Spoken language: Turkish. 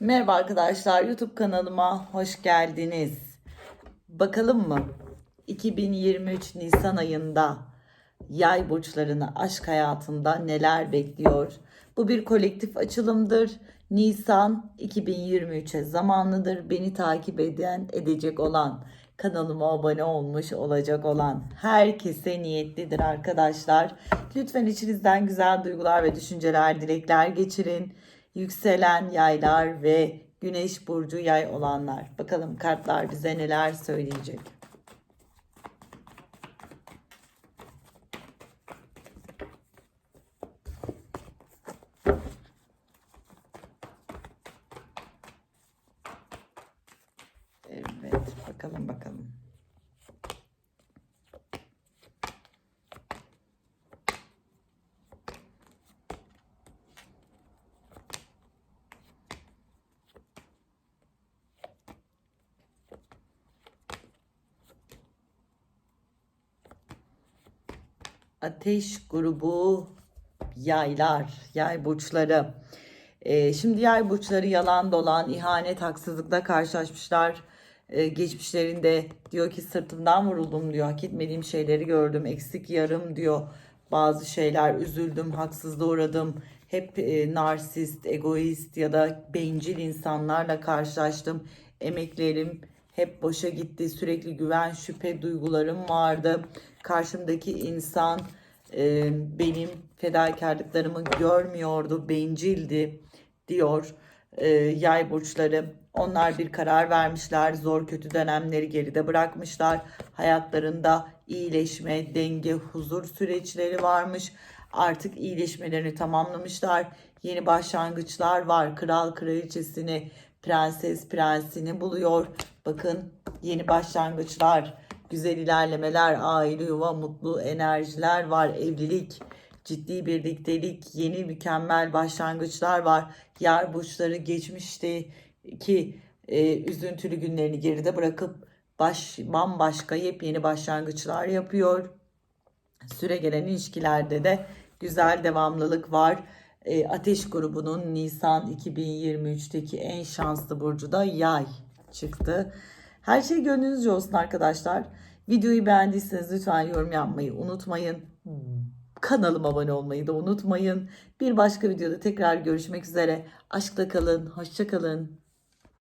Merhaba arkadaşlar, YouTube kanalıma hoş geldiniz. Bakalım mı? 2023 Nisan ayında yay burçlarını aşk hayatında neler bekliyor? Bu bir kolektif açılımdır. Nisan 2023'e zamanlıdır. Beni takip eden, edecek olan, kanalıma abone olmuş olacak olan herkese niyetlidir arkadaşlar. Lütfen içinizden güzel duygular ve düşünceler, dilekler geçirin. Yükselen yaylar ve güneş burcu yay olanlar. Bakalım kartlar bize neler söyleyecek. Evet, bakalım bakalım. Ateş grubu yaylar, yay burçları. Ee, şimdi yay burçları yalan dolan, ihanet, haksızlıkla karşılaşmışlar. Ee, geçmişlerinde diyor ki sırtımdan vuruldum diyor. Hak etmediğim şeyleri gördüm. Eksik yarım diyor. Bazı şeyler üzüldüm, haksızlığa uğradım. Hep e, narsist, egoist ya da bencil insanlarla karşılaştım. Emeklerim hep boşa gitti. Sürekli güven, şüphe duygularım vardı. Karşımdaki insan e, benim fedakarlıklarımı görmüyordu, bencildi diyor e, yay burçları. Onlar bir karar vermişler, zor kötü dönemleri geride bırakmışlar. Hayatlarında iyileşme, denge, huzur süreçleri varmış. Artık iyileşmelerini tamamlamışlar. Yeni başlangıçlar var. Kral kraliçesini, prenses prensini buluyor. Bakın yeni başlangıçlar, güzel ilerlemeler, aile yuva, mutlu enerjiler var, evlilik, ciddi birliktelik, yeni mükemmel başlangıçlar var. Yar burçları geçmişteki e, üzüntülü günlerini geride bırakıp baş, bambaşka yepyeni başlangıçlar yapıyor. Süre gelen ilişkilerde de güzel devamlılık var. E, Ateş grubunun Nisan 2023'teki en şanslı burcu da Yay çıktı. Her şey gönlünüzce olsun arkadaşlar. Videoyu beğendiyseniz lütfen yorum yapmayı unutmayın. Kanalıma abone olmayı da unutmayın. Bir başka videoda tekrar görüşmek üzere. Aşkla kalın, hoşça kalın.